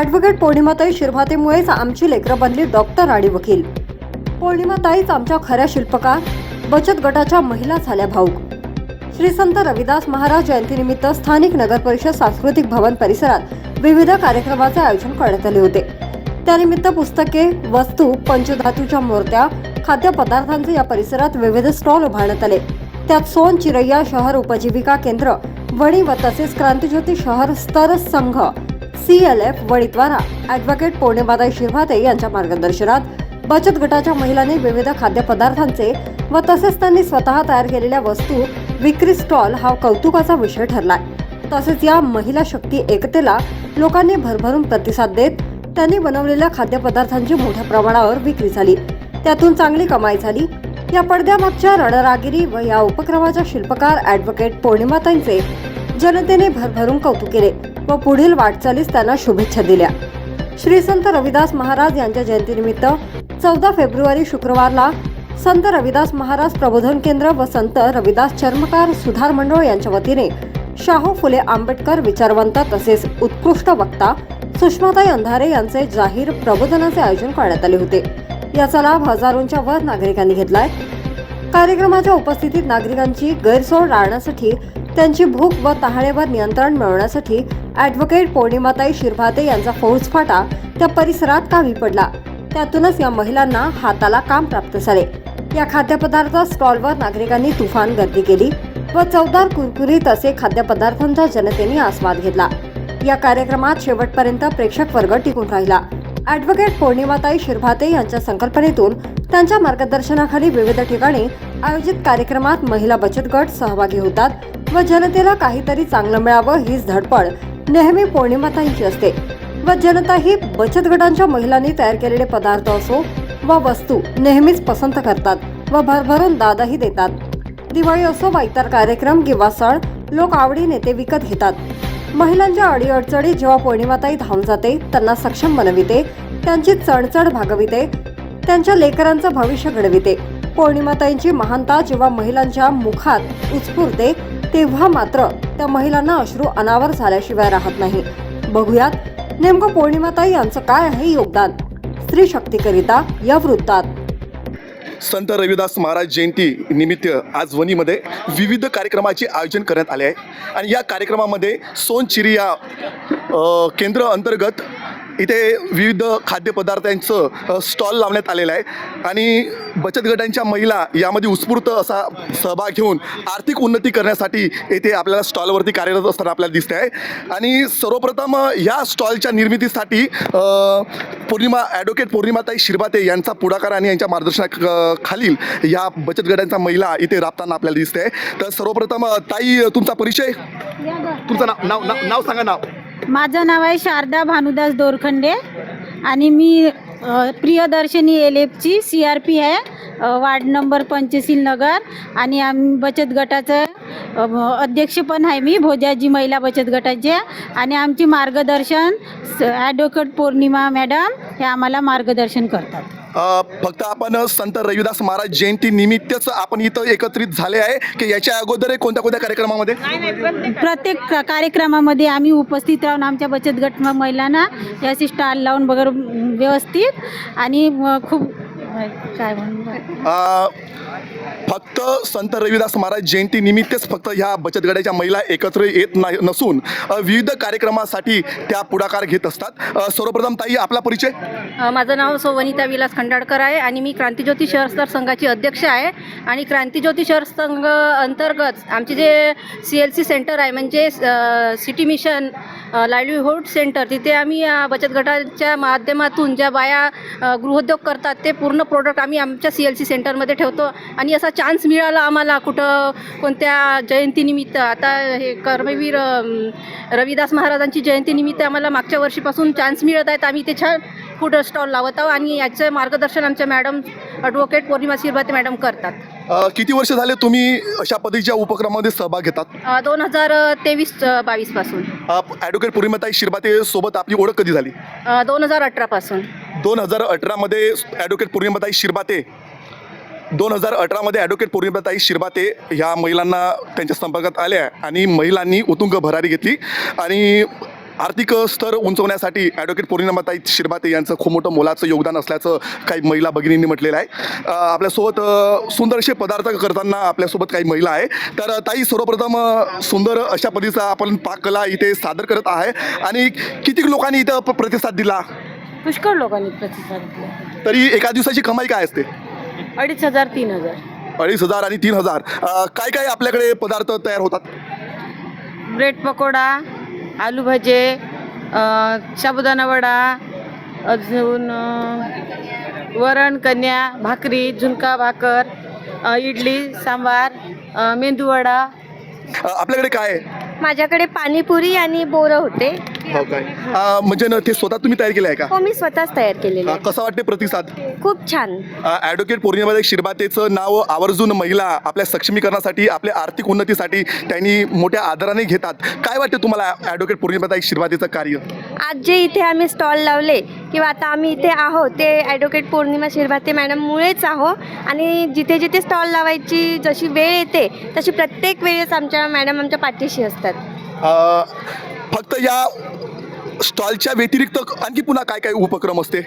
Advocate पौर्णिमाताई शिरभातेमुळेच आमची लेकरं बनली डॉक्टर आणि वकील. पौर्णिमाताईच आमच्या खऱ्या शिल्पकार बचत गटाच्या महिला झाल्या भाऊक. श्री संत रविदास महाराज जयंतीनिमित्त स्थानिक नगर परिषद सांस्कृतिक भवन परिसरात विविध कार्यक्रमाचे आयोजन करण्यात आले होते. त्यानिमित्त पुस्तके वस्तू पंचधातूच्या मूर्त्या खाद्यपदार्थांचे या परिसरात विविध स्टॉल उभारण्यात आले. त्यात सोन चिरैया शहर उपजीविका केंद्र वणी व तसेच क्रांतिज्योती शहर स्तर संघ सी एल एफ वणीद्वारा ॲडव्होकेट पौर्णिमाताई शिरभाते यांच्या मार्गदर्शनात बचत गटाच्या महिलांनी विविध खाद्यपदार्थांचे व तसेच त्यांनी स्वतः तयार केलेल्या वस्तू विक्री स्टॉल हा कौतुकाचा विषय ठरलाय. तसेच या महिला शक्ती एकतेला लोकांनी भरभरून प्रतिसाद देत त्यांनी बनवलेल्या खाद्यपदार्थांची मोठ्या प्रमाणावर विक्री झाली. त्यातून चांगली कमाई झाली. या पडद्यामागच्या रणरागिरी व या उपक्रमाच्या शिल्पकार ॲडव्होकेट पौर्णिमाताईंचे जनतेने भरभरून कौतुक केले. व पुढील वाटचालीस त्यांना शुभेच्छा दिल्या. श्री संत रविदास महाराज यांच्या जयंतीनिमित्त चौदा फेब्रुवारी शुक्रवारला संत रविदास महाराज प्रबोधन केंद्र व संत रविदास चर्मकार सुधार मंडळ यांच्या वतीने शाहू फुले आंबेडकर विचारवंत तसेच उत्कृष्ट वक्ता सुषमाताई अंधारे यांचे जाहीर प्रबोधनाचे आयोजन करण्यात आले होते. याचा लाभ हजारोंच्या वर नागरिकांनी घेतलाय. कार्यक्रमाच्या उपस्थितीत नागरिकांची गैरसोय टाळण्यासाठी त्यांची भूक व तहानेवर नियंत्रण मिळवण्यासाठी ॲडव्होकेट पौर्णिमाताई शिरभाते यांचा फौजफाटा त्या परिसरात कामी पडला त्यातूनच या महिलांना हाताला काम प्राप्त झाले. या खाद्यपदार्थ स्टॉलवर नागरिकांनी तुफान गर्दी केली व चवदार कुरकुरीत असे खाद्यपदार्थांचा जनतेने आस्वाद घेतला. या कार्यक्रमात शेवटपर्यंत प्रेक्षक वर्ग टिकून राहिला. ॲडव्होकेट पौर्णिमाताई शिरभाते यांच्या संकल्पनेतून त्यांच्या मार्गदर्शनाखाली विविध ठिकाणी आयोजित कार्यक्रमात महिला बचत गट सहभागी होतात व जनतेला काहीतरी चांगलं मिळावं हीच धडपड नेहमी पौर्णिमाताईंची असते. व जनता ही बचत गटांच्या महिलांनी तयार केलेले पदार्थ असो व वस्तू नेहमीच पसंत करतात व भरभरून दादाही देतात. दिवाळी असो वा इतर कार्यक्रम किंवा सण लोक आवडीने ते विकत घेतात. महिलांच्या अडीअडचणी जेव्हा पौर्णिमाताई धावून जाते त्यांना सक्षम बनविते त्यांची चणचण भागविते त्यांच्या लेकरांचं भविष्य घडविते. पौर्णिमाताईंची महानता जेव्हा महिलांच्या मुखात उत्स्फूर्ते तेव्हा मात्र त्या महिलांना अश्रू अनावर झाल्याशिवाय राहत नाही. बघूयात नेमकं पौर्णिमाताई यांचं काय आहे योगदान? स्त्री शक्तीकरिता या वृत्तात. संत रविदास महाराज जयंती निमित्त आज वणीमध्ये विविध कार्यक्रमाचे आयोजन करण्यात आले आहे. आणि या कार्यक्रमामध्ये सोनचिरी या केंद्र अंतर्गत इथे विविध खाद्यपदार्थांचं स्टॉल लावण्यात आलेलं आहे. आणि बचत गटांच्या महिला यामध्ये उत्स्फूर्त असा सहभाग घेऊन आर्थिक उन्नती करण्यासाठी येथे आपल्याला स्टॉलवरती कार्यरत असताना आपल्याला दिसते आहे. आणि सर्वप्रथम ह्या स्टॉलच्या निर्मितीसाठी पौर्णिमा ॲडव्होकेट पौर्णिमाताई शिरभाते यांचा पुढाकार आणि यांच्या मार्गदर्शना खालील या बचत गटांच्या महिला इथे राबताना आपल्याला दिसते तर सर्वप्रथम ताई तुमचा परिचय? तुमचं नाव नाव नाव नाव सांगा नाव. माझं नाव आहे शारदा भानुदास दोरखंडे आणि मी प्रियदर्शनी एल एफची सी आर पी आहे वार्ड नंबर पंचशील नगर आणि आम्ही बचत गटाचं अध्यक्ष पण आहे मी भोजाजी महिला बचत गटाचे. आणि आमची मार्गदर्शन स- ॲडव्होकेट पौर्णिमा मॅडम हे आम्हाला मार्गदर्शन करतात. फक्त आपण संत रविदास महाराज जयंती निमित्तच आपण इथं एकत्रित झाले आहे की याच्या अगोदर कोणत्या कोणत्या कार्यक्रमामध्ये? प्रत्येक कार्यक्रमामध्ये आम्ही उपस्थित राहून आमच्या बचत गट महिलांना याची स्टॉल लावून वगैरे व्यवस्थित आणि खूप काय म्हणू? अ, फक्त संत रविदास महाराज जयंती निमित्तच फक्त ह्या बचत गटाच्या महिला एकत्र येत नाही नसून विविध कार्यक्रमासाठी त्या पुढाकार घेत असतात. सर्वप्रथम ताई आपला परिचय? माझं नाव सोवनिता विलास खंडाळकर आहे आणि मी क्रांतीज्योती शहर स्तर संघाची अध्यक्ष आहे. आणि क्रांतीज्योती शहर संघ अंतर्गत आमचे जे सी एल सी सेंटर आहे म्हणजे सिटी मिशन लाईव्हलीहूड सेंटर तिथे आम्ही बचत गटाच्या माध्यमातून ज्या बाया गृहोद्योग करतात ते पूर्ण प्रोडक्ट आम्ही आमच्या सी एल सी सेंटरमध्ये ठेवतो. आणि असा चान्स मिळाला आम्हाला कुठं कोणत्या जयंतीनिमित्त. आता हे कर्मवीर रविदास महाराजांची जयंतीनिमित्त आम्हाला मागच्या वर्षीपासून चान्स मिळत आहेत. आम्ही ते छान फूड स्टॉल लावत आहोत आणि याचं मार्गदर्शन आमच्या madam advocate Purnima Shirbhate madam करतात. किती वर्ष झाले तुम्ही अशा पद्धतीच्या उपक्रमामध्ये सहभाग घेतात? दोन हजार तेवीस बावीसपासून. अ, ॲडव्होकेट पौर्णिमाताई शिरभाते सोबत आपली ओळख कधी झाली? दोन हजार अठरापासून. दोन हजार अठरामध्ये ॲडव्होकेट पौर्णिमाताई शिरभाते दोन हजार अठरामध्ये ॲडव्होकेट पौर्णिमाताई शिरभाते ह्या महिलांना त्यांच्या संपर्कात आल्या आणि महिलांनी उतुंग भरारी घेतली. आणि आर्थिक स्तर उंचवण्यासाठी ॲडव्होकेट पौर्णिमाताई शिरबाते यांचं खूप मोठं मोलाचं योगदान असल्याचं काही महिला भगिनींनी म्हटलेलं आहे. आपल्यासोबत अ, सुंदरसे पदार्थ करताना आपल्यासोबत काही महिला आहे. तर ताई सर्वप्रथम सुंदर अशा पद्धतीचा आपण पाककला इथे सादर करत आहे. आणि किती लोकांनी इथं प्रतिसाद दिला? पुष्कळ लोकांनी प्रतिसाद दिला. तरी एका दिवसाची कमाई काय असते? अडीच हजार तीन हजार. अडीच हजार आणि तीन हजार. अ, काय काय आपल्याकडे पदार्थ तयार होतात? ब्रेड पकोडा आलू भजे साबुदाणा वडा अजून अ, वरण कन्या भाकरी झुणका भाकर अ, इडली सांबार मेंदूवडा अ, आपल्याकडे काय आहे? माझ्याकडे पाणीपुरी आणि बोरं होते. हो काय? अ, म्हणजे ना ते स्वतः तुम्ही तयार केलं आहे का? हो मी स्वतःच तयार केलेले अ, कसं वाटते प्रतिसाद? खूप छान. ॲडव्होकेट पौर्णिमाताई शिरबातेचं नाव आवर्जून महिला आपल्या सक्षमीकरणासाठी आपल्या आर्थिक उन्नतीसाठी त्यांनी मोठ्या आदराने घेतात. काय वाटते तुम्हाला ॲडव्होकेट पौर्णिमाताई शिरबातेचं कार्य? आज जे इथे आम्ही स्टॉल लावले किंवा आता आम्ही इथे आहोत ते ॲडव्होकेट पौर्णिमा शिरभाते मॅडममुळेच आहो. आणि जिथे जिथे स्टॉल लावायची जशी वेळ येते तशी प्रत्येक वेळेस आमच्या मॅडम आमच्या पाठीशी असतात. फक्त या स्टॉलच्या व्यतिरिक्त आणखी पुन्हा काय काय उपक्रम असते?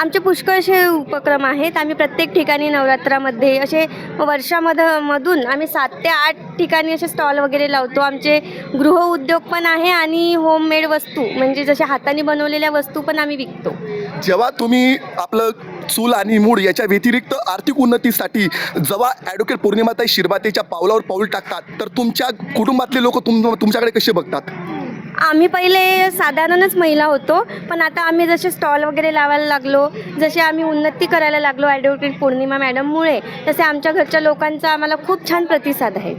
आमचे पुष्कळ असे उपक्रम आहेत. आम्ही प्रत्येक ठिकाणी नवरात्रामध्ये असे वर्षामध्ये मधून आम्ही सात ते आठ ठिकाणी असे स्टॉल वगैरे लावतो. आमचे गृहउद्योग पण आहे आणि होममेड वस्तू म्हणजे जशा हाताने बनवलेल्या वस्तू पण आम्ही विकतो. जेव्हा तुम्ही आपलं चूल आणि मूड याच्या व्यतिरिक्त आर्थिक उन्नतीसाठी जेव्हा ॲडव्होकेट पौर्णिमाताई शिरबातेच्या पावलावर पाऊल टाकतात तर तुमच्या कुटुंबातले लोक तुम तुमच्याकडे कसे बघतात? आम्ही पहिले साधारणच महिला होतो पण आता आम्ही जसे स्टॉल वगैरे लावायला लागलो जसे आम्ही उन्नती करायला लागलो ॲडव्होकेट पौर्णिमा मॅडममुळे तसे आमच्या घरच्या लोकांचा आम्हाला खूप छान प्रतिसाद आहे.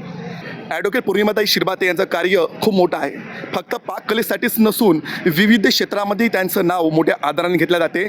ॲडव्होकेट पूर्णिमाताई शिरभाते यांचं कार्य खूप मोठं आहे. फक्त पाककलेसाठीच नसून विविध क्षेत्रामध्ये त्यांचं नाव मोठ्या आदराने घेतलं जाते.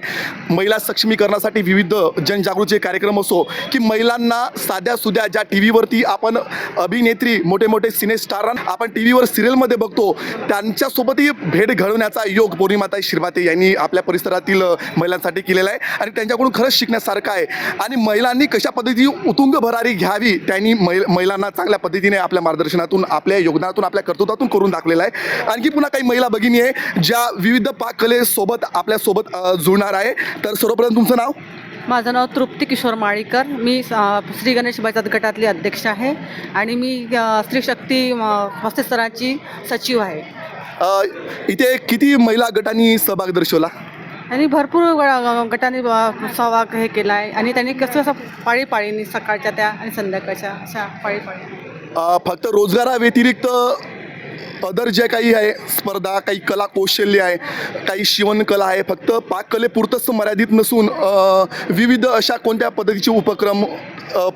महिला सक्षमीकरणासाठी विविध जनजागृतीचे कार्यक्रम असो की महिलांना साध्या सुध्या ज्या टी व्हीवरती आपण अभिनेत्री मोठे मोठे सिने स्टार आपण टी व्हीवर सिरियलमध्ये बघतो त्यांच्यासोबतही भेट घडवण्याचा योग पौर्णिमाताई शिरभाते यांनी आपल्या परिसरातील महिलांसाठी केलेला आहे आणि त्यांच्याकडून खरंच शिकण्यासारखं आहे. आणि महिलांनी कशा पद्धतीची उतुंग भरारी घ्यावी त्यांनी महिलांना चांगल्या पद्धतीने आपल्या मार्गदर्शनातून आपल्या योगदानातून आपल्या कर्तृत्वातून करून दाखलेलं आहे. आणखी पुन्हा काही महिला भगिनी आहे ज्या विविध पाककलेसोबत आपल्यासोबत जुळणार आहे. तर सर्वप्रथम तुमचं नाव? माझं नाव तृप्ती किशोर माळीकर. मी श्री गणेश बचत गटातली अध्यक्ष आहे आणि मी स्त्री शक्ती मस्तिस्तराची सचिव आहे. इथे किती महिला गटांनी सहभाग दर्शवला? आणि भरपूर गटाने सहभाग हे केला आहे आणि त्यांनी कसं कसं पाळीपाळीनी सकाळच्या त्या आणि संध्याकाळच्या अशा पाळीपाळी अ, फक्त रोजगाराव्यतिरिक्त अदर जे काही आहे स्पर्धा काही कला कौशल्य आहे काही शिवणकला आहे फक्त पाककलेपुरतंच मर्यादित नसून विविध अशा कोणत्या पद्धतीचे उपक्रम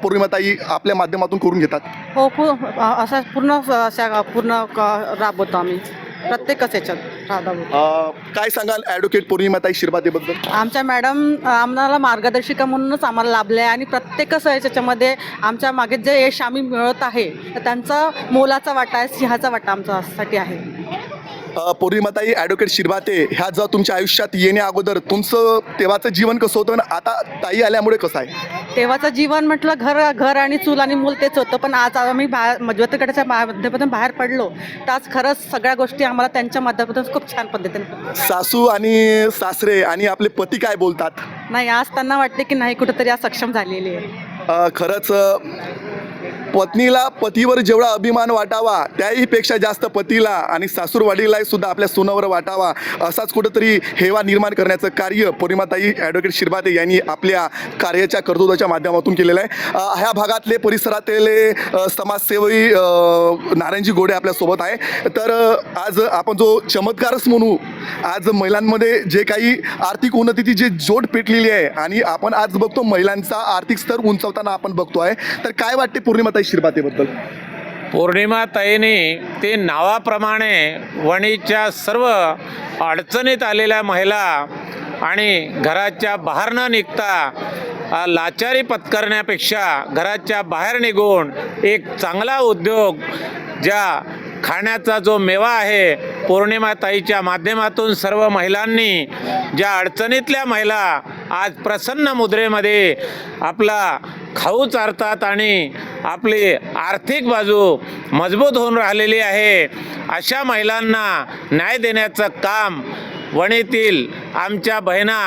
पौर्णिमाताई आपल्या माध्यमातून करून घेतात? हो पू असा पूर्ण अशा पूर्ण राबवतो आम्ही. प्रत्येकच याच्यात अ, काय सांगाल ॲडव्होकेट पौर्णिमाताई शिरबातेबद्दल? आमच्या मॅडम आम्हाला मार्गदर्शिका म्हणूनच आम्हाला लाभले आहे आणि प्रत्येकच याच्यामध्ये आमच्या मागे जे यश आम्ही मिळत आहे तर त्यांचा मोलाचा वाटा आहे सिंहाचा वाटा आमच्यासाठी आहे. पौर्णिमाताई ॲडव्होकेट शिरबाते ह्या जर तुमच्या आयुष्यात येण्या अगोदर तुमचं तेव्हाचं जीवन कसं होतं आणि आता ताई आल्यामुळे कसं आहे? तेव्हाचं जीवन म्हटलं घर घर आणि चूल आणि मूल तेच होतं. पण आज आम्ही बाहेर मध्यवर्तगटाच्या माध्यमातून बाहेर पडलो तर आज खरंच सगळ्या गोष्टी आम्हाला त्यांच्या माध्यमातून खूप छान पद्धतीने सासू आणि सासरे आणि आपले पती काय बोलतात? नाही आज त्यांना वाटते की नाही कुठंतरी आज सक्षम झालेली आहे. अ, खरंच अ, पत्नीला पतीवर जेवढा अभिमान वाटावा त्याहीपेक्षा जास्त पतीला आणि सासूरवाडीलाही सुद्धा आपल्या सोनावर वाटावा असाच कुठंतरी हेवा निर्माण करण्याचं कार्य पौर्णिमाताई ॲडव्होकेट शिरबाते यांनी आपल्या कार्याच्या कर्तृत्वाच्या माध्यमातून केलेलं आहे. ह्या भागातले परिसरातले समाजसेवी नारायणजी गोडे आपल्यासोबत आहे. तर आज आपण जो चमत्कारच म्हणू आज महिलांमध्ये जे काही आर्थिक उन्नतीची जी जोड पेटलेली आहे आणि आपण आज बघतो महिलांचा आर्थिक स्तर उंचावताना आपण बघतो आहे तर काय वाटते पौर्णिमाताई शिरबातेबद्दल पौर्णिमाताईने ते नावाप्रमाणे वणीच्या सर्व अडचणीत आलेल्या महिला आणि घराच्या बाहेर न निघता लाचारी पत्करण्यापेक्षा घराच्या बाहेर निघून एक चांगला उद्योग ज्या खाण्याचा जो मेवा आहे पौर्णिमाताईच्या माध्यमातून सर्व महिलांनी ज्या अडचणीतल्या महिला आज प्रसन्न मुद्रेमध्ये आपला खाऊ चारतात आणि आपली आर्थिक बाजू मजबूत होऊन राहिलेली आहे अशा महिलांना न्याय देण्याचं काम वणीतील आमच्या बहिणा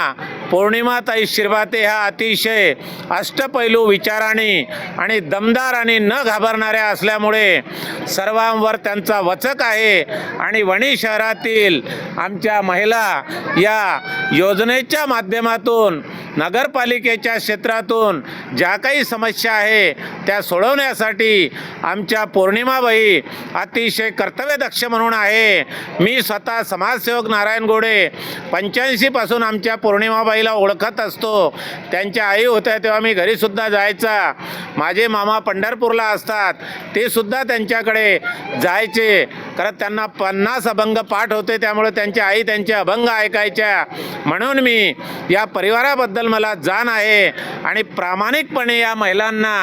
पौर्णिमाताई शिरभाते ह्या अतिशय अष्टपैलू विचाराने आणि दमदार आणि न घाबरणाऱ्या असल्यामुळे सर्वांवर त्यांचा वचक आहे. आणि वणी शहरातील आमच्या महिला या योजनेच्या माध्यमातून नगरपालिकेच्या क्षेत्रातून ज्या काही समस्या आहे त्या सोडवण्यासाठी आमच्या पौर्णिमाबाई अतिशय कर्तव्यदक्ष म्हणून आहे. मी स्वतः समाजसेवक नारायण गोडे पंच्याऐंशीपासून आमच्या पौर्णिमाबाई आईला ओळखत असतो. त्यांच्या आई होत्या तेव्हा मी घरीसुद्धा जायचा. माझे मामा पंढरपूरला असतात. ते सुद्धा त्यांच्याकडे जायचे. खरं त्यांना पन्नास अभंग पाठ होते त्यामुळे त्यांची आई त्यांचे अभंग ऐकायच्या. म्हणून मी या परिवाराबद्दल मला जाण आहे आणि प्रामाणिकपणे या महिलांना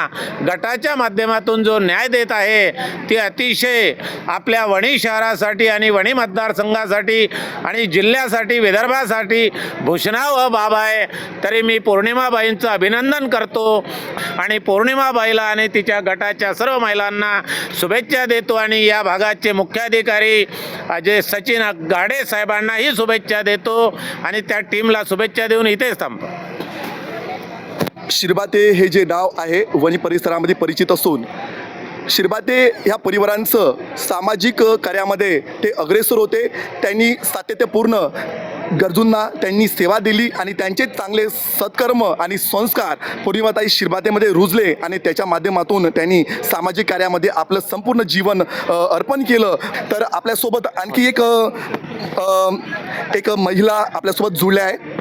गटाच्या माध्यमातून जो न्याय देत आहे ती अतिशय आपल्या वणी शहरासाठी आणि वणी मतदारसंघासाठी आणि जिल्ह्यासाठी विदर्भासाठी भूषणावह बाब आहे. तरी मी पौर्णिमाबाईंचं अभिनंदन करतो आणि पौर्णिमाबाईला आणि तिच्या गटाच्या सर्व महिलांना शुभेच्छा देतो आणि या भागाचे मुख्याधिकारी अजय सचिन गाडे साहेबांनाही शुभेच्छा देतो आणि त्या टीमला शुभेच्छा देऊन इथेच थांबतो. शिरबाते हे जे नाव आहे वणी परिसरामध्ये परिचित असून शिरबाते ह्या परिवारांचं सामाजिक कार्यामध्ये ते अग्रेसर होते. त्यांनी सातत्यपूर्ण गरजूंना त्यांनी सेवा दिली आणि त्यांचे चांगले सत्कर्म आणि संस्कार पौर्णिमाताई शिरबातेमध्ये रुजले आणि त्याच्या माध्यमातून त्यांनी सामाजिक कार्यामध्ये आपलं संपूर्ण जीवन अर्पण केलं. तर आपल्यासोबत आणखी एक एक महिला आपल्यासोबत जुळल्या आहे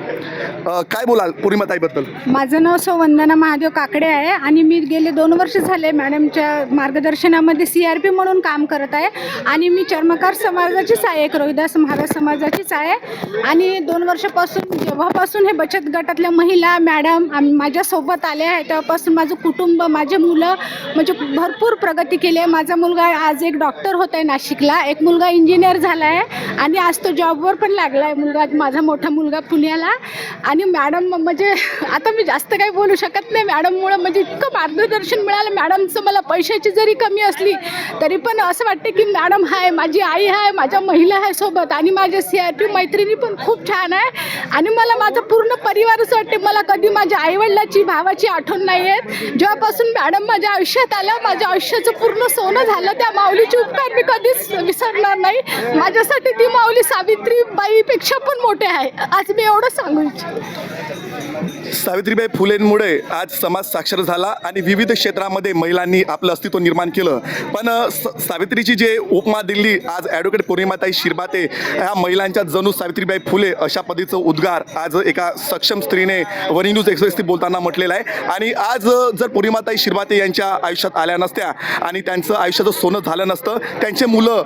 अ, काय बोलाल पूर्णिमाताईबद्दल माझं नाव सौ वंदना महादेव काकडे आहे आणि मी गेले दोन वर्ष झाले मॅडमच्या मार्गदर्शनामध्ये सी आर पी म्हणून काम करत आहे आणि मी चर्मकार समाजाचीच आहे एक रोहिदास महाराज समाजाचीच आहे. आणि दोन वर्षापासून जेव्हापासून हे बचत गटातल्या महिला मॅडम आम माझ्यासोबत आले आहे तेव्हापासून माझं कुटुंब माझे मुलं म्हणजे भरपूर प्रगती केली आहे. माझा मुलगा आज एक डॉक्टर होत आहे नाशिकला. एक मुलगा इंजिनियर झाला आहे आणि आज तो जॉबवर पण लागला आहे. मुलगा माझा मोठा मुलगा पुण्याला. आणि मॅडम म्हणजे आता मी जास्त काही बोलू शकत नाही. मॅडममुळं म्हणजे इतकं मार्गदर्शन मिळालं. मॅडमचं मला पैशाची जरी कमी असली तरी पण असं वाटते की मॅडम आहे माझी आई आहे माझ्या महिला आहे सोबत आणि माझ्या सी आर पी मैत्रिणी पण खूप छान आहे. आणि मला माझं पूर्ण परिवारच वाटते मला कधी माझ्या आईवडिलाची भावाची आठवण नाही येत. जेव्हापासून मॅडम माझ्या आयुष्यात आल्या माझ्या आयुष्याचं पूर्ण सोनं झालं त्या माऊलीची उपकार मी कधीच विसरणार नाही. माझ्यासाठी ती माऊली सावित्रीबाईपेक्षा पण मोठे आहे. आज मी एवढं सांगू বলছি सावित्रीबाई फुलेंमुळे आज समाज साक्षर झाला आणि विविध क्षेत्रामध्ये महिलांनी आपलं अस्तित्व निर्माण केलं. पण स- सावित्रीची जे उपमा दिली आज ॲडव्होकेट पौर्णिमाताई शिरबाते ह्या महिलांच्या जणू सावित्रीबाई फुले अशा पद्धतीचं उद्गार आज एका सक्षम स्त्रीने वनी न्यूज एक्सप्रेसशी बोलताना म्हटलेलं आहे. आणि आज जर पौर्णिमाताई शिरबाते यांच्या आयुष्यात आल्या नसत्या आणि त्यांचं आयुष्याचं सोनं झालं नसतं त्यांचे मुलं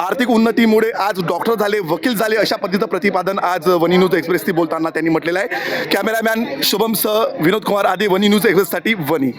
आर्थिक उन्नतीमुळे आज डॉक्टर झाले वकील झाले अशा पद्धतीचं प्रतिपादन आज वनी न्यूज एक्सप्रेसशी बोलताना त्यांनी म्हटलेलं आहे. कॅमेरामॅन शुभम सह विनोद कुमार आदी वनी न्यूज एक्सप्रेससाठी वनी.